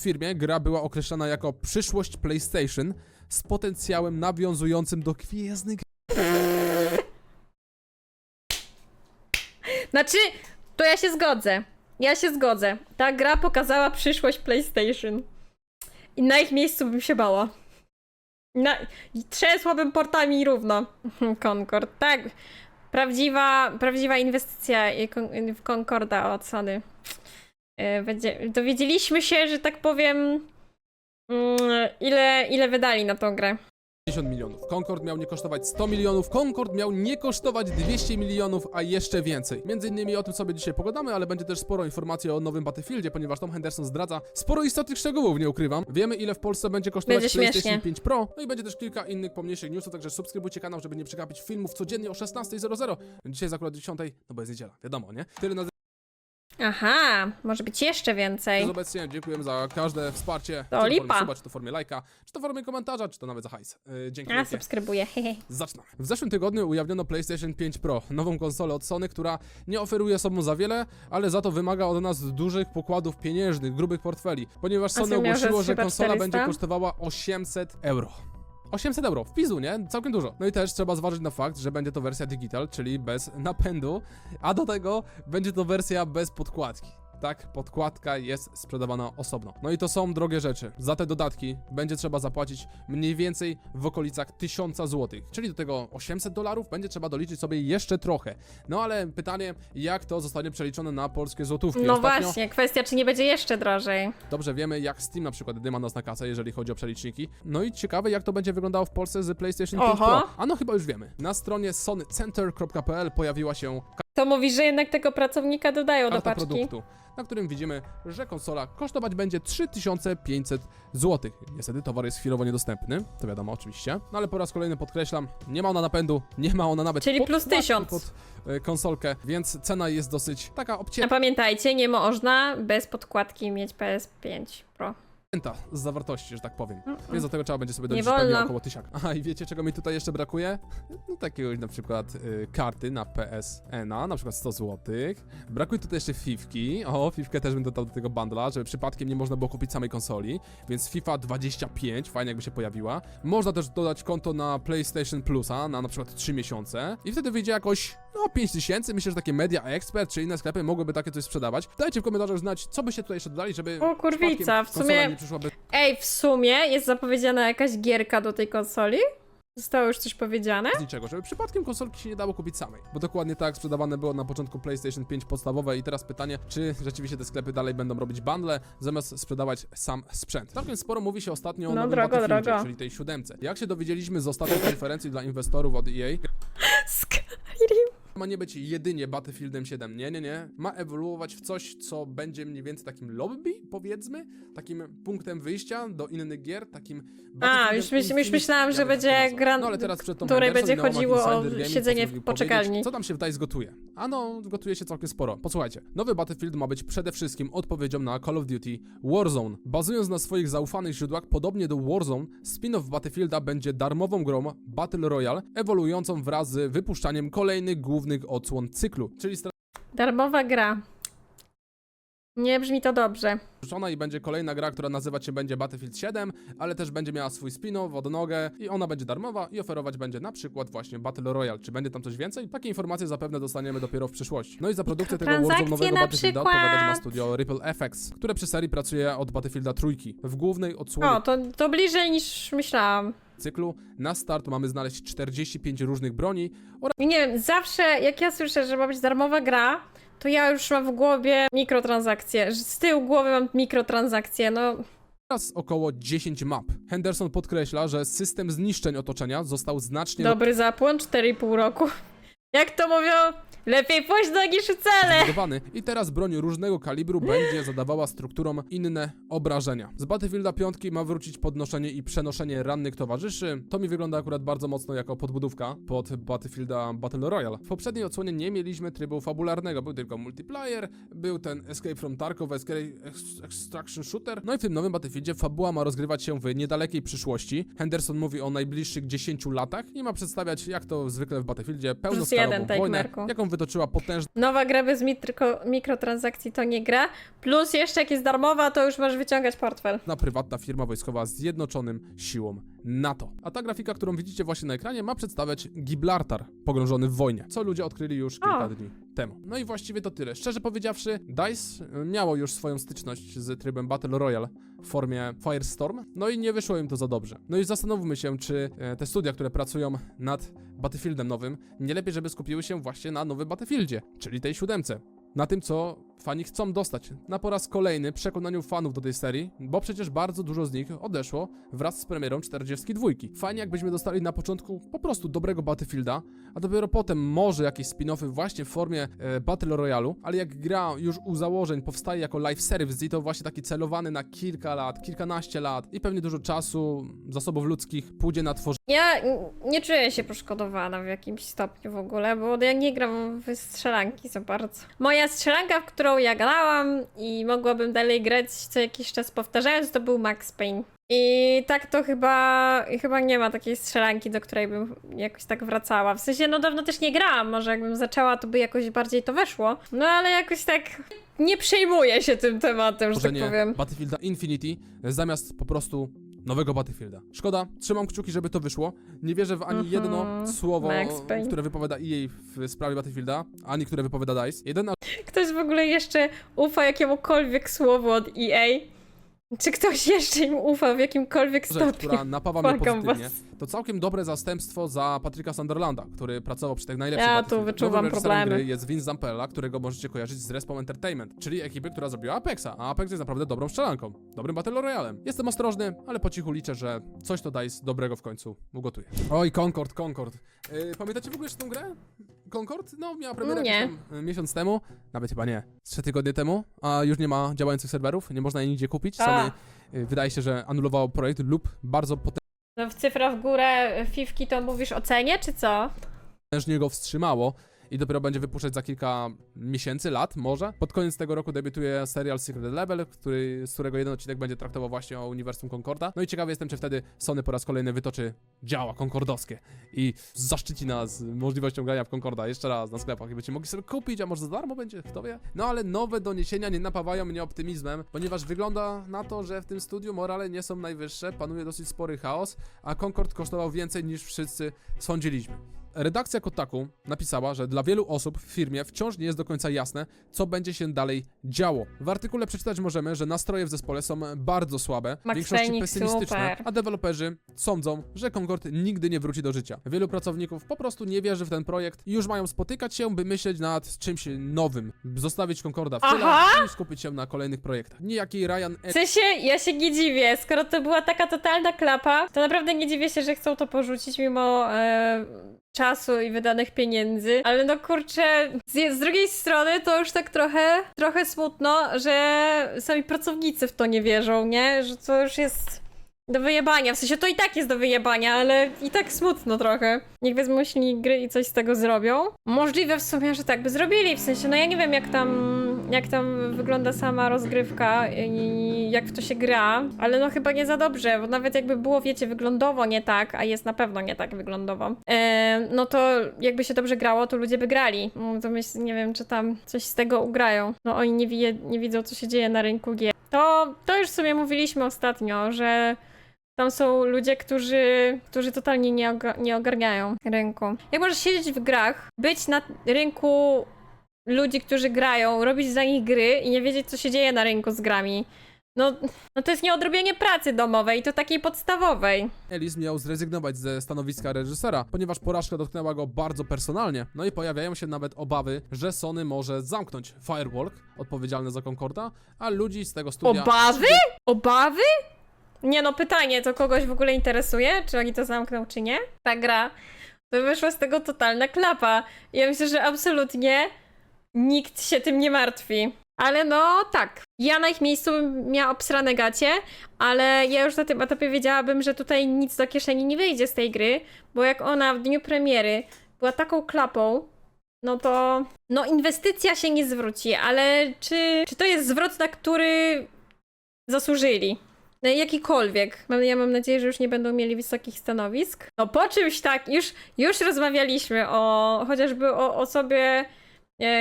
firmie gra była określana jako przyszłość PlayStation z potencjałem nawiązującym do Gwiezdnych Znaczy, to ja się zgodzę. Ja się zgodzę. Ta gra pokazała przyszłość PlayStation. I na ich miejscu bym się bała. Na... Trzęsłabym portami równo. Concord, tak. Prawdziwa, prawdziwa inwestycja w Concorda od Sony. Yy, Będzie... Dowiedzieliśmy się, że tak powiem, mm, ile, ile wydali na tą grę. 50 milionów. Concord miał nie kosztować 100 milionów, Concord miał nie kosztować 200 milionów, a jeszcze więcej. Między innymi o tym sobie dzisiaj pogadamy, ale będzie też sporo informacji o nowym Battlefieldzie, ponieważ Tom Henderson zdradza sporo istotnych szczegółów, nie ukrywam. Wiemy ile w Polsce będzie kosztować Będzie PlayStation śmiesznie. 5 Pro, no i będzie też kilka innych pomniejszych newsów, także subskrybujcie kanał, żeby nie przegapić filmów codziennie o 16.00. Dzisiaj jest akurat 10, no bo jest niedziela, wiadomo, nie? Tyle na Aha, może być jeszcze więcej. z obecnie. Dziękujemy za każde wsparcie. To czy to w formie lipa. suba, czy to w formie lajka, czy to w formie komentarza, czy to nawet za hajs. Yy, dzięki A, wielkie. subskrybuję. hehe. Zacznę. W zeszłym tygodniu ujawniono PlayStation 5 Pro, nową konsolę od Sony, która nie oferuje sobą za wiele, ale za to wymaga od nas dużych pokładów pieniężnych, grubych portfeli, ponieważ Sony co miał, że ogłosiło, że konsola 400? będzie kosztowała 800 euro. 800 euro, w pizu, nie? Całkiem dużo. No i też trzeba zważyć na fakt, że będzie to wersja digital, czyli bez napędu, a do tego będzie to wersja bez podkładki. Tak, podkładka jest sprzedawana osobno. No i to są drogie rzeczy. Za te dodatki będzie trzeba zapłacić mniej więcej w okolicach 1000 zł. Czyli do tego 800 dolarów będzie trzeba doliczyć sobie jeszcze trochę. No ale pytanie, jak to zostanie przeliczone na polskie złotówki? No Ostatnio właśnie, kwestia, czy nie będzie jeszcze drożej. Dobrze wiemy, jak Steam na przykład dyma nas na kasę, jeżeli chodzi o przeliczniki. No i ciekawe, jak to będzie wyglądało w Polsce z PlayStation 5 Oho. Pro. A no chyba już wiemy. Na stronie sonycenter.pl pojawiła się To mówi, że jednak tego pracownika dodają do karta paczki. produktu, na którym widzimy, że konsola kosztować będzie 3500 zł. Niestety towar jest chwilowo niedostępny, to wiadomo oczywiście, no ale po raz kolejny podkreślam, nie ma ona napędu, nie ma ona nawet Czyli plus podkładki 1000. pod e, konsolkę, więc cena jest dosyć taka A obcięta pamiętajcie, nie można bez podkładki mieć PS5 Pro. Z zawartości, że tak powiem. Mm, Więc do tego trzeba będzie sobie Nie doliczyć pewnie wolno. około tysiaka. Aha, i wiecie czego mi tutaj jeszcze brakuje? No takiego na przykład y, karty na PSN-a, na przykład 100 zł. Brakuje tutaj jeszcze fifki. O, fifkę też bym dodał do tego bundla, żeby przypadkiem nie można było kupić samej konsoli. Więc FIFA 25, fajnie jakby się pojawiła. Można też dodać konto na PlayStation Plusa na na przykład 3 miesiące. I wtedy wyjdzie jakoś, no 5000. Myślę, że takie Media Expert czy inne sklepy mogłyby takie coś sprzedawać. Dajcie w komentarzach znać, co byście tutaj jeszcze dodali, żeby O, kurwica, przypadkiem w konsola sumie- nie przyszła bez Ej, w sumie jest zapowiedziana jakaś gierka do tej konsoli? Zostało już coś powiedziane? z niczego, żeby przypadkiem konsolki się nie dało kupić samej. Bo dokładnie tak sprzedawane było na początku PlayStation 5 podstawowe i teraz pytanie, czy rzeczywiście te sklepy dalej będą robić bundle, zamiast sprzedawać sam sprzęt. Całkiem sporo mówi się ostatnio o No, nowym drogo, Battlefieldzie, drogo. czyli tej siódemce. Jak się dowiedzieliśmy z ostatniej konferencji dla inwestorów od EA. Ma nie być jedynie Battlefieldem 7. Nie, nie, nie. Ma ewoluować w coś, co będzie mniej więcej takim lobby, powiedzmy, takim punktem wyjścia do innych gier, takim A, już, myśl, już myślałem, że tak będzie gra, No ale teraz przed której będzie chodziło o siedzenie w poczekalni. Co tam się tutaj zgotuje? A no, gotuje się całkiem sporo. Posłuchajcie, nowy Battlefield ma być przede wszystkim odpowiedzią na Call of Duty Warzone. Bazując na swoich zaufanych źródłach, podobnie do Warzone, spin-off Battlefielda będzie darmową grą Battle Royale, ewoluującą wraz z wypuszczaniem kolejnych głównych odsłon cyklu, czyli Darmowa gra. Nie brzmi to dobrze. Ona i będzie kolejna gra, która nazywać się będzie Battlefield 7, ale też będzie miała swój spin-off, odnogę i ona będzie darmowa i oferować będzie na przykład właśnie Battle Royale. Czy będzie tam coś więcej? Takie informacje zapewne dostaniemy dopiero w przyszłości. No i za produkcję tego Transakcje Warzone'owego na Battlefielda przykład. odpowiadać ma studio Ripple FX, które przy serii pracuje od Battlefielda trójki. W głównej odsłonie O, to, to bliżej niż myślałam. Cyklu na start mamy znaleźć 45 różnych broni I nie wiem, zawsze jak ja słyszę, że ma być darmowa gra, to ja już mam w głowie mikrotransakcje. Z tyłu głowy mam mikrotransakcje, no. oraz około 10 map. Henderson podkreśla, że system zniszczeń otoczenia został znacznie Dobry zapłon, 4,5 roku. Jak to mówią, lepiej późno niż wcale. zbudowany i teraz broń różnego kalibru będzie zadawała strukturom inne obrażenia. Z Battlefielda 5 ma wrócić podnoszenie i przenoszenie rannych towarzyszy. To mi wygląda akurat bardzo mocno jako podbudówka pod Battlefielda Battle Royale. W poprzedniej odsłonie nie mieliśmy trybu fabularnego, był tylko multiplayer, był ten Escape from Tarkov, Escape Ex- Extraction Shooter. No i w tym nowym Battlefieldzie fabuła ma rozgrywać się w niedalekiej przyszłości. Henderson mówi o najbliższych 10 latach i ma przedstawiać, jak to zwykle w Battlefieldzie, stalową tak, wojnę, jaką wytoczyła potężna Nowa gra bez mitryko, mikrotransakcji to nie gra. Plus jeszcze jak jest darmowa, to już możesz wyciągać portfel. prywatna firma wojskowa z zjednoczonym siłą NATO. A ta grafika, którą widzicie właśnie na ekranie, ma przedstawiać Gibraltar pogrążony w wojnie, co ludzie odkryli już kilka dni temu. No i właściwie to tyle. Szczerze powiedziawszy, DICE miało już swoją styczność z trybem Battle Royale w formie Firestorm, no i nie wyszło im to za dobrze. No i zastanówmy się, czy e, te studia, które pracują nad Battlefieldem nowym, nie lepiej, żeby skupiły się właśnie na nowym Battlefieldzie, czyli tej siódemce. Na tym, co fani chcą dostać. Na po raz kolejny przekonaniu fanów do tej serii, bo przecież bardzo dużo z nich odeszło wraz z premierą 42. Fajnie jakbyśmy dostali na początku po prostu dobrego Battlefielda, a dopiero potem może jakieś spin-offy właśnie w formie e, Battle Royale'u, ale jak gra już u założeń powstaje jako live service i to właśnie taki celowany na kilka lat, kilkanaście lat i pewnie dużo czasu, zasobów ludzkich pójdzie na tworzenie Ja nie czuję się poszkodowana w jakimś stopniu w ogóle, bo ja nie gram w strzelanki za bardzo. Moja strzelanka, w którą ja grałam i mogłabym dalej grać co jakiś czas powtarzając, to był Max Payne. I tak to chyba, chyba nie ma takiej strzelanki, do której bym jakoś tak wracała. W sensie, no dawno też nie grałam, może jakbym zaczęła, to by jakoś bardziej to weszło. No ale jakoś tak nie przejmuję się tym tematem, że tak powiem. Battlefielda Infinity zamiast po prostu nowego Battlefielda. Szkoda, trzymam kciuki, żeby to wyszło. Nie wierzę w ani Mhm. jedno słowo, Max Payne. które wypowiada EA w sprawie Battlefielda, ani które wypowiada DICE. Jedyna Ktoś w ogóle jeszcze ufa jakiemukolwiek słowu od EA? Czy ktoś jeszcze im ufa w jakimkolwiek rzecz, stopniu? która napawa mnie Błagam pozytywnie, was. to całkiem dobre zastępstwo za Patryka Sunderlanda, który pracował przy tych najlepszych Ja tu Battlefieldach. wyczuwam Nowym reżyserem problemy. gry jest Vince Zampella, którego możecie kojarzyć z Respawn Entertainment, czyli ekipy, która zrobiła Apexa, a Apex jest naprawdę dobrą strzelanką, dobrym Battle Royalem. Jestem ostrożny, ale po cichu liczę, że coś to DICE dobrego w końcu ugotuje. Oj, Concord, Concord. Yy, pamiętacie w ogóle jeszcze tą grę? Concord? No, miała premierę Nie. tam, y, miesiąc temu, nawet chyba nie, z trzy tygodnie temu, a już nie ma działających serwerów, nie można jej nigdzie kupić. A. Sony y, wydaje się, że anulowało projekt lub bardzo No w cyfra w górę fifki to mówisz o cenie, czy co? potężnie go wstrzymało i dopiero będzie wypuszczać za kilka miesięcy, lat może. Pod koniec tego roku debiutuje serial Secret Level, który, z którego jeden odcinek będzie traktował właśnie o uniwersum Concorda. No i ciekawy jestem, czy wtedy Sony po raz kolejny wytoczy działa konkordowskie i zaszczyci nas możliwością grania w Concorda jeszcze raz na sklepach i będziecie mogli sobie kupić, a może za darmo będzie, kto wie. No ale nowe doniesienia nie napawają mnie optymizmem, ponieważ wygląda na to, że w tym studiu morale nie są najwyższe, panuje dosyć spory chaos, a Concord kosztował więcej niż wszyscy sądziliśmy. Redakcja Kotaku napisała, że dla wielu osób w firmie wciąż nie jest do końca jasne, co będzie się dalej działo. W artykule przeczytać możemy, że nastroje w zespole są bardzo słabe, w większości pesymistyczne, super. a deweloperzy sądzą, że Concord nigdy nie wróci do życia. Wielu pracowników po prostu nie wierzy w ten projekt i już mają spotykać się, by myśleć nad czymś nowym, by zostawić Concorda w tyle Aha! i skupić się na kolejnych projektach. Niejaki Ryan W sensie, ja się nie dziwię, skoro to była taka totalna klapa, to naprawdę nie dziwię się, że chcą to porzucić mimo e, czasu i wydanych pieniędzy, ale no kurczę, z, z drugiej strony to już tak trochę, trochę smutno, że sami pracownicy w to nie wierzą, nie? Że to już jest do wyjebania, w sensie to i tak jest do wyjebania, ale i tak smutno trochę. Niech wezmą silnik gry i coś z tego zrobią. Możliwe w sumie, że tak by zrobili, w sensie, no ja nie wiem jak tam, jak tam wygląda sama rozgrywka i jak w to się gra, ale no chyba nie za dobrze, bo nawet jakby było, wiecie, wyglądowo nie tak, a jest na pewno nie tak wyglądowo, e, no to jakby się dobrze grało, to ludzie by grali. No to myślę, nie wiem, czy tam coś z tego ugrają. No oni nie, wie, nie widzą, co się dzieje na rynku gier. To, to już w sumie mówiliśmy ostatnio, że tam są ludzie, którzy, którzy totalnie nie, oga- nie ogarniają rynku. Jak możesz siedzieć w grach, być na rynku ludzi, którzy grają, robić za nich gry i nie wiedzieć, co się dzieje na rynku z grami? No, no to jest nieodrobienie pracy domowej, to takiej podstawowej. Ellis miał zrezygnować ze stanowiska reżysera, ponieważ porażka dotknęła go bardzo personalnie. No i pojawiają się nawet obawy, że Sony może zamknąć Firewalk, odpowiedzialny za Concorda, a ludzi z tego studia... Obawy? Obawy? Nie no, pytanie, to kogoś w ogóle interesuje, czy oni to zamkną, czy nie? Ta gra. To wyszła z tego totalna klapa. Ja myślę, że absolutnie nikt się tym nie martwi. Ale no tak, ja na ich miejscu bym miała obsrane gacie, ale ja już na tym etapie wiedziałabym, że tutaj nic do kieszeni nie wyjdzie z tej gry, bo jak ona w dniu premiery była taką klapą, no to no inwestycja się nie zwróci, ale czy, czy to jest zwrot, na który zasłużyli? No, jakikolwiek. Ja mam nadzieję, że już nie będą mieli wysokich stanowisk. No po czymś tak, już, już rozmawialiśmy o chociażby o osobie,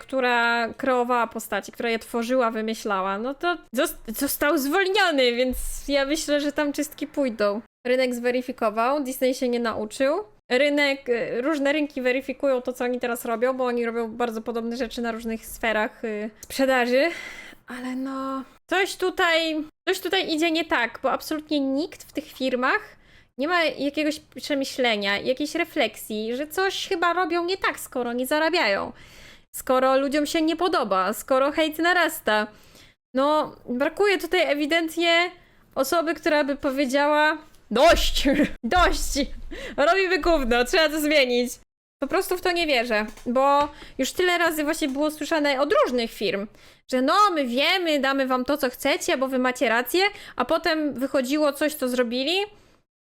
która kreowała postaci, która je tworzyła, wymyślała. No to zos- został zwolniony, więc ja myślę, że tam czystki pójdą. Rynek zweryfikował, Disney się nie nauczył. Rynek, e, różne rynki weryfikują to, co oni teraz robią, bo oni robią bardzo podobne rzeczy na różnych sferach y, sprzedaży. Ale no, coś tutaj, coś tutaj idzie nie tak, bo absolutnie nikt w tych firmach nie ma jakiegoś przemyślenia, jakiejś refleksji, że coś chyba robią nie tak, skoro nie zarabiają. Skoro ludziom się nie podoba, skoro hejt narasta. No, brakuje tutaj ewidentnie osoby, która by powiedziała dość, dość, robimy gówno, trzeba to zmienić. Po prostu w to nie wierzę, bo już tyle razy właśnie było słyszane od różnych firm, że no, my wiemy, damy wam to, co chcecie, bo wy macie rację, a potem wychodziło coś, co zrobili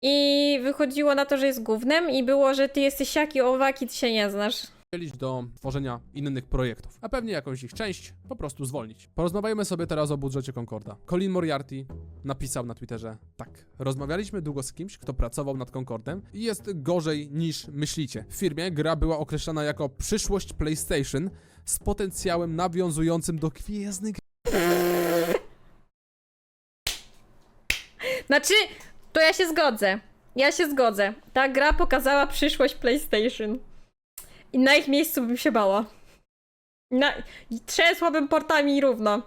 i wychodziło na to, że jest gównem i było, że ty jesteś siaki, owaki, ty się nie znasz. Dzielić do tworzenia innych projektów, a pewnie jakąś ich część po prostu zwolnić. Porozmawiajmy sobie teraz o budżecie Concorda. Colin Moriarty napisał na Twitterze tak. Rozmawialiśmy długo z kimś, kto pracował nad Concordem i jest gorzej niż myślicie. W firmie gra była określana jako przyszłość PlayStation z potencjałem nawiązującym do Gwiezdnych Znaczy, to ja się zgodzę. Ja się zgodzę. Ta gra pokazała przyszłość PlayStation. I na ich miejscu bym się bała. Na... Trzęsłabym portami równo.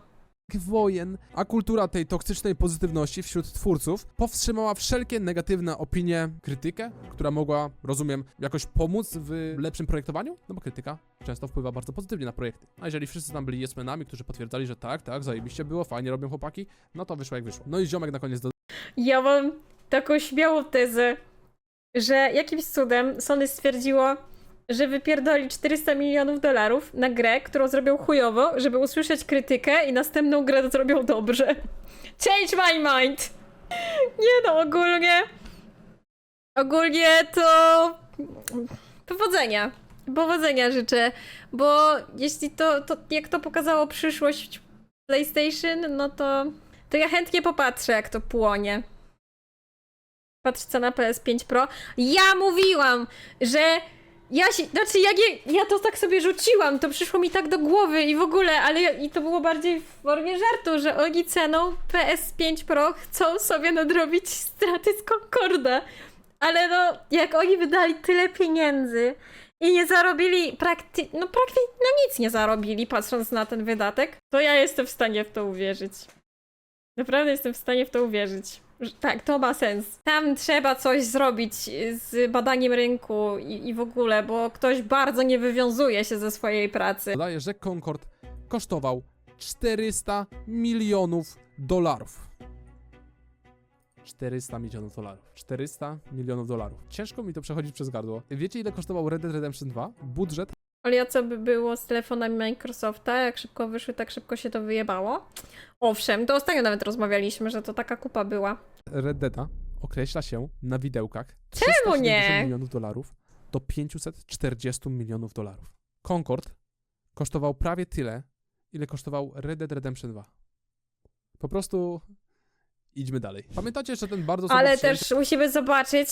wojen, a kultura tej toksycznej pozytywności wśród twórców powstrzymała wszelkie negatywne opinie, krytykę, która mogła, rozumiem, jakoś pomóc w lepszym projektowaniu? No bo krytyka często wpływa bardzo pozytywnie na projekty. A jeżeli wszyscy tam byli jesmenami, którzy potwierdzali, że tak, tak, zajebiście było, fajnie robią chłopaki, no to wyszło jak wyszło. No i ziomek na koniec do Ja mam taką śmiałą tezę, że jakimś cudem Sony stwierdziło, że wypierdoli 400 milionów dolarów na grę, którą zrobią chujowo, żeby usłyszeć krytykę i następną grę zrobią dobrze. Change my mind! Nie no, ogólnie... Ogólnie to... Powodzenia. Powodzenia życzę, bo jeśli to, to jak to pokazało przyszłość PlayStation, no to to ja chętnie popatrzę, jak to płonie. Patrzcie na PS5 Pro. Ja mówiłam, że ja się, znaczy jak ja to tak sobie rzuciłam, to przyszło mi tak do głowy i w ogóle, ale ja, i to było bardziej w formie żartu, że oni ceną PS5 Pro chcą sobie nadrobić straty z Concorda. Ale no, jak oni wydali tyle pieniędzy i nie zarobili prakty, no praktycznie, no nic nie zarobili, patrząc na ten wydatek, to ja jestem w stanie w to uwierzyć. Naprawdę jestem w stanie w to uwierzyć. Tak, to ma sens. Tam trzeba coś zrobić z badaniem rynku i, i w ogóle, bo ktoś bardzo nie wywiązuje się ze swojej pracy. Podaje, że Concord kosztował 400 milionów dolarów. 400 milionów dolarów. 400 milionów dolarów. Ciężko mi to przechodzić przez gardło. Wiecie, ile kosztował Red Dead Redemption 2? Budżet Ale co by było z telefonami Microsofta? Jak szybko wyszły, tak szybko się to wyjebało. Owszem, to ostatnio nawet rozmawialiśmy, że to taka kupa była. Red Deada określa się na widełkach Czemu nie? 370 milionów dolarów do 540 milionów dolarów. Concord kosztował prawie tyle, ile kosztował Red Dead Redemption 2. Po prostu idźmy dalej. Pamiętacie jeszcze ten bardzo słabo Ale przyjęty też musimy zobaczyć,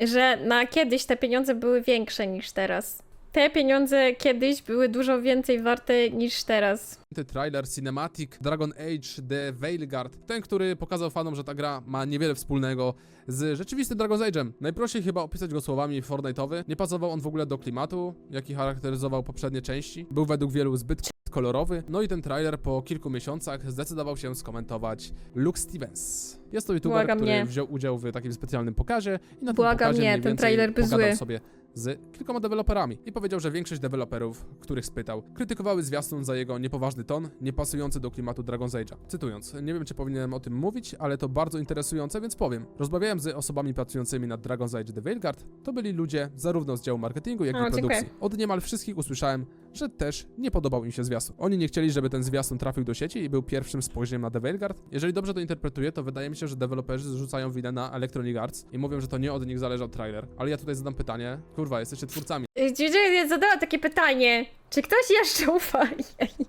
że na kiedyś te pieniądze były większe niż teraz. Te pieniądze kiedyś były dużo więcej warte niż teraz. trailer Cinematic Dragon Age The Veilguard. Ten, który pokazał fanom, że ta gra ma niewiele wspólnego z rzeczywistym Dragon's Age'em. Najprościej chyba opisać go słowami Fortnite'owy. Nie pasował on w ogóle do klimatu, jaki charakteryzował poprzednie części. Był według wielu zbyt kolorowy. No i ten trailer po kilku miesiącach zdecydował się skomentować Luke Stevens. Jest to youtuber, który nie. wziął udział w takim specjalnym pokazie i na tym Błagam pokazie nie, mniej ten więcej trailer był pogadał zły. sobie z kilkoma deweloperami i powiedział, że większość deweloperów, których spytał, krytykowały zwiastun za jego niepoważny ton, niepasujący do klimatu Dragon's Age'a. Cytując, nie wiem czy powinienem o tym mówić, ale to bardzo interesujące, więc powiem. Rozmawiałem z osobami pracującymi nad Dragon's Age The Veilguard, to byli ludzie zarówno z działu marketingu, jak O, i dziękuję. produkcji. Od niemal wszystkich usłyszałem, że też nie podobał im się zwiastun. Oni nie chcieli, żeby ten zwiastun trafił do sieci i był pierwszym spojrzeniem na The Veilguard. Jeżeli dobrze to interpretuję, to wydaje mi się, że deweloperzy zrzucają winę na Electronic Arts i mówią, że to nie od nich zależał trailer. Ale ja tutaj zadam pytanie, kurwa, jesteście twórcami Gdzie zadała takie pytanie, czy ktoś jeszcze ufa jej?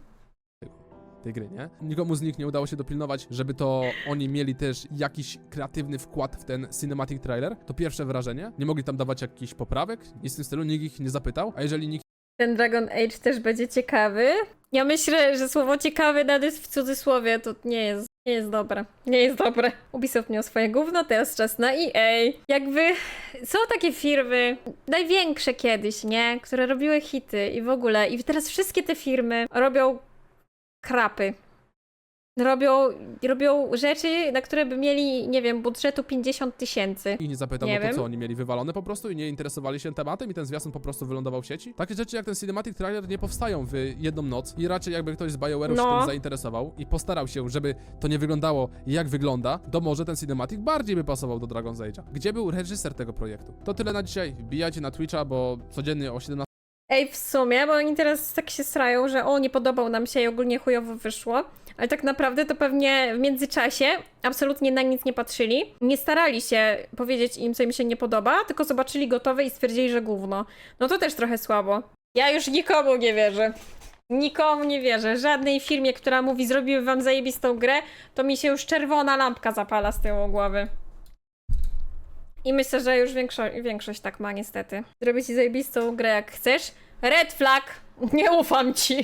tej gry, nie? Nikomu z nich nie udało się dopilnować, żeby to oni mieli też jakiś kreatywny wkład w ten cinematic trailer. To pierwsze wrażenie. Nie mogli tam dawać jakichś poprawek, nic w tym stylu, nikt ich nie zapytał, a jeżeli nikt Ten Dragon Age też będzie ciekawy. Ja myślę, że słowo ciekawy nawet w cudzysłowie, to nie jest, nie jest dobre. Nie jest dobre. Ubisoft miał swoje gówno, teraz czas na EA. Jakby są takie firmy, największe kiedyś, nie? Które robiły hity i w ogóle. I teraz wszystkie te firmy robią krapy. Robią, robią rzeczy, na które by mieli, nie wiem, budżetu 50 tysięcy. ich nie zapytał, Nie no to wiem. co, oni mieli wywalone po prostu i nie interesowali się tematem i ten zwiastun po prostu wylądował w sieci? Takie rzeczy jak ten cinematic trailer nie powstają w jedną noc i raczej jakby ktoś z BioWare'u się No. tym zainteresował i postarał się, żeby to nie wyglądało jak wygląda, to może ten cinematic bardziej by pasował do Dragon's Age'a. Gdzie był reżyser tego projektu? To tyle na dzisiaj. Wbijajcie na Twitcha, bo codziennie o 17 Ej, w sumie, bo oni teraz tak się srają, że o, nie podobał nam się i ogólnie chujowo wyszło. Ale tak naprawdę to pewnie w międzyczasie absolutnie na nic nie patrzyli. Nie starali się powiedzieć im, co im się nie podoba, tylko zobaczyli gotowe i stwierdzili, że gówno. No to też trochę słabo. Ja już nikomu nie wierzę. Nikomu nie wierzę. Żadnej firmie, która mówi, zrobiły wam zajebistą grę, to mi się już czerwona lampka zapala z tyłu głowy. I myślę, że już większo- większość tak ma niestety. Zrobię ci zajebistą grę jak chcesz. Red flag! Nie ufam ci!